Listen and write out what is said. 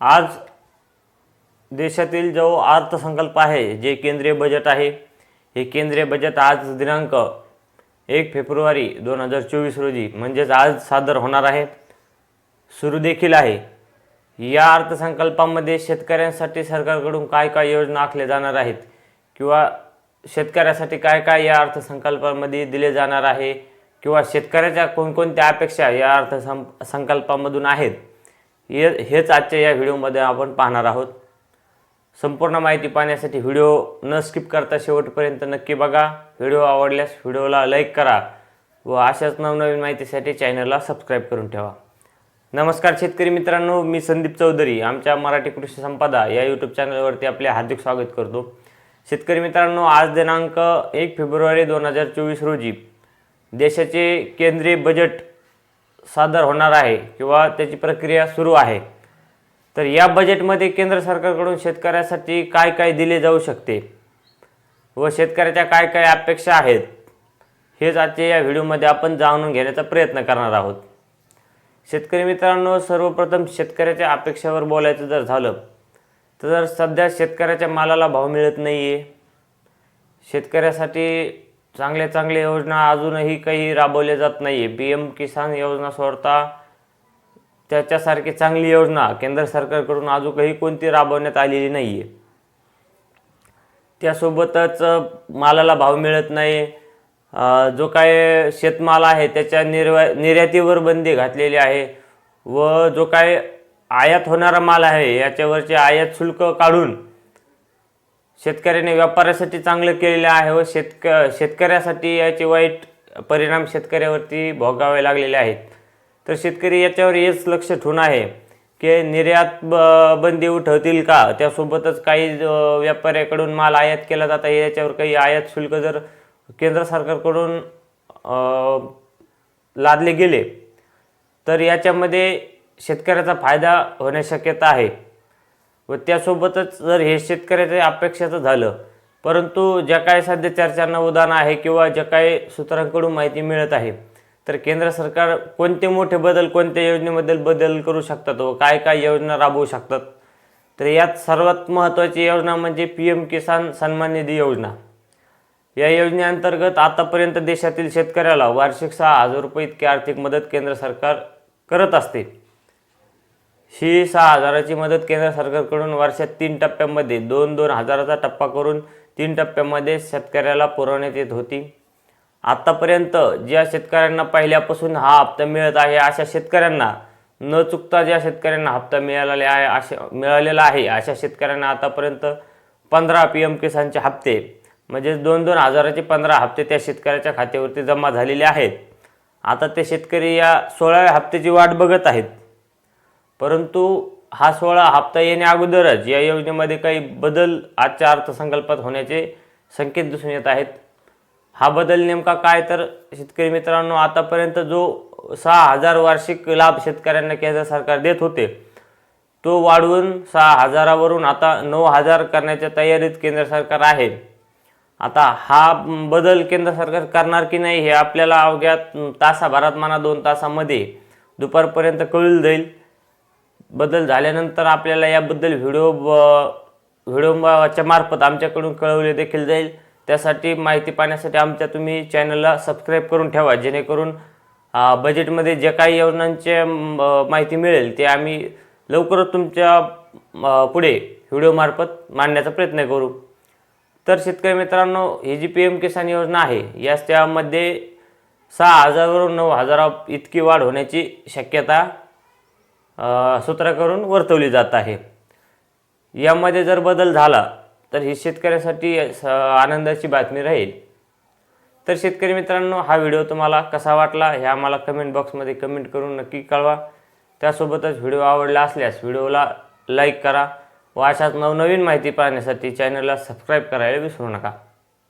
आज देशातील जो अर्थसंकल्प आहे जे केंद्रीय बजेट आहे हे केंद्रीय बजेट आज दिनांक एक फेब्रुवारी दोन हजार चोवीस रोजी म्हणजेच आज सादर होणार आहे. सुरू देखील आहे. या अर्थसंकल्पामध्ये शेतकऱ्यांसाठी सरकारकडून काय काय योजना आखल्या जाणार आहेत किंवा शेतकऱ्यासाठी काय काय या अर्थसंकल्पामध्ये दिले जाणार आहे किंवा शेतकऱ्याच्या कोणकोणत्या अपेक्षा या अर्थसं संकल्पामधून आहेत हे हेच आजच्या या व्हिडिओमध्ये आपण पाहणार आहोत. संपूर्ण माहिती पाहण्यासाठी व्हिडिओ न स्किप करता शेवटपर्यंत नक्की बघा. व्हिडिओ आवडल्यास व्हिडिओला लाईक करा व अशाच नवनवीन माहितीसाठी चॅनलला सबस्क्राईब करून ठेवा. नमस्कार शेतकरी मित्रांनो मी संदीप चौधरी आमच्या मराठी कृषी संपदा या यूट्यूब चॅनलवरती आपले हार्दिक स्वागत करतो. शेतकरी मित्रांनो आज दिनांक एक फेब्रुवारी दोन हजार चोवीस रोजी देशाचे केंद्रीय बजेट सादर होणार आहे किंवा त्याची प्रक्रिया सुरू आहे तर या बजेटमध्ये केंद्र सरकारकडून शेतकऱ्यासाठी काय काय दिले जाऊ शकते व शेतकऱ्याच्या काय काय अपेक्षा आहेत हेच आजच्या या व्हिडिओमध्ये आपण जाणून घेण्याचा प्रयत्न करणार आहोत. शेतकरी मित्रांनो सर्वप्रथम शेतकऱ्याच्या अपेक्षावर बोलायचं जर झालं तर सध्या शेतकऱ्याच्या मालाला भाव मिळत नाही आहे शेतकऱ्यासाठी चांगल्या चांगल्या योजना अजूनही काही राबवल्या जात नाही आहे पी एम किसान योजना सोडता त्याच्यासारखी चांगली योजना केंद्र सरकारकडून अजूनही कोणती राबवण्यात आलेली नाही आहे त्यासोबतच मालाला भाव मिळत नाही. जो काय शेतमाल आहे त्याच्या निर्वा निर्यातीवर बंदी घातलेली आहे व जो काय आयात होणारा माल आहे याच्यावरचे आयात शुल्क काढून शेतकऱ्याने व्यापारासाठी चांगलं केलेलं आहे व शेतक शेतकऱ्यासाठी याचे वाईट परिणाम शेतकऱ्यावरती भोगावे लागलेले आहेत. तर शेतकरी याच्यावर हेच लक्ष ठेवून आहे की निर्यात ब बंदी उठवतील का? त्यासोबतच काही व्यापाऱ्याकडून माल आयात केला जात आहे. याच्यावर काही आयात शुल्क जर केंद्र सरकारकडून लादले गेले तर याच्यामध्ये शेतकऱ्याचा फायदा होण्याची शक्यता आहे. व त्यासोबतच जर हे शेतकऱ्याच्या अपेक्षाचं झालं परंतु ज्या काय सध्या चर्चांना उदाहरण आहे किंवा ज्या काही सूत्रांकडून माहिती मिळत आहे तर केंद्र सरकार कोणते मोठे बदल कोणत्या योजनेबद्दल बदल करू शकतात व काय काय योजना राबवू शकतात? तर यात सर्वात महत्त्वाची योजना म्हणजे पी एम किसान सन्मान निधी योजना. या योजनेअंतर्गत आतापर्यंत देशातील शेतकऱ्याला वार्षिक सहा हजार रुपये इतकी आर्थिक मदत केंद्र सरकार करत असते. ही सहा हजाराची मदत केंद्र सरकारकडून वर्षात तीन टप्प्यामध्ये दोन दोन हजाराचा टप्पा करून तीन टप्प्यामध्ये शेतकऱ्याला पुरवण्यात येत होती. आत्तापर्यंत ज्या शेतकऱ्यांना पहिल्यापासून हा हप्ता मिळत आहे अशा शेतकऱ्यांना न चुकता ज्या शेतकऱ्यांना हप्ता मिळालेला आहे अशा मिळालेला आहे अशा शेतकऱ्यांना आतापर्यंत पंधरा पी एम किसानचे हप्ते म्हणजेच दोन दोन हजाराचे पंधरा हप्ते त्या शेतकऱ्याच्या खात्यावरती जमा झालेले आहेत. आता ते शेतकरी या सोळाव्या हप्त्याची वाट बघत आहेत. परंतु हा सोहळा हप्ता येण्या अगोदरच या योजनेमध्ये काही बदल आजच्या अर्थसंकल्पात होण्याचे संकेत दिसून येत आहेत. हा बदल नेमका काय तर शेतकरी मित्रांनो आतापर्यंत जो सहा हजार वार्षिक लाभ शेतकऱ्यांना केंद्र सरकार देत होते तो वाढवून सहा हजारावरून आता नऊ हजार करण्याच्या तयारीत केंद्र सरकार आहे. आता हा बदल केंद्र सरकार करणार की नाही हे आपल्याला अवघ्या तासाभरात म्हणा दोन तासामध्ये दुपारपर्यंत कळून जाईल. बदल झाल्यानंतर आपल्याला याबद्दल व्हिडिओ व्हिडिओच्या मार्फत आमच्याकडून कळवले देखील जाईल. त्यासाठी माहिती पाहण्यासाठी आमच्या तुम्ही चॅनलला सबस्क्राईब करून ठेवा जेणेकरून बजेटमध्ये जे काही योजनांचे माहिती मिळेल ते आम्ही लवकरच तुमच्यापुढे व्हिडिओमार्फत मांडण्याचा प्रयत्न करू. तर शेतकरी मित्रांनो ही जी पी एम किसान योजना आहे या त्यामध्ये सहा हजारवरून नऊ हजारा इतकी वाढ होण्याची शक्यता सूत्राकडून वर्तवली जात आहे. यामध्ये जर बदल झाला तर ही शेतकऱ्यासाठी स- आनंदाची बातमी राहील. तर शेतकरी मित्रांनो हा व्हिडिओ तुम्हाला कसा वाटला हे आम्हाला कमेंट बॉक्समध्ये कमेंट करून नक्की कळवा. त्यासोबतच व्हिडिओ आवडला असल्यास व्हिडिओला लाईक करा व अशाच नवनवीन माहिती पाहण्यासाठी चॅनलला सबस्क्राईब करायला विसरू नका.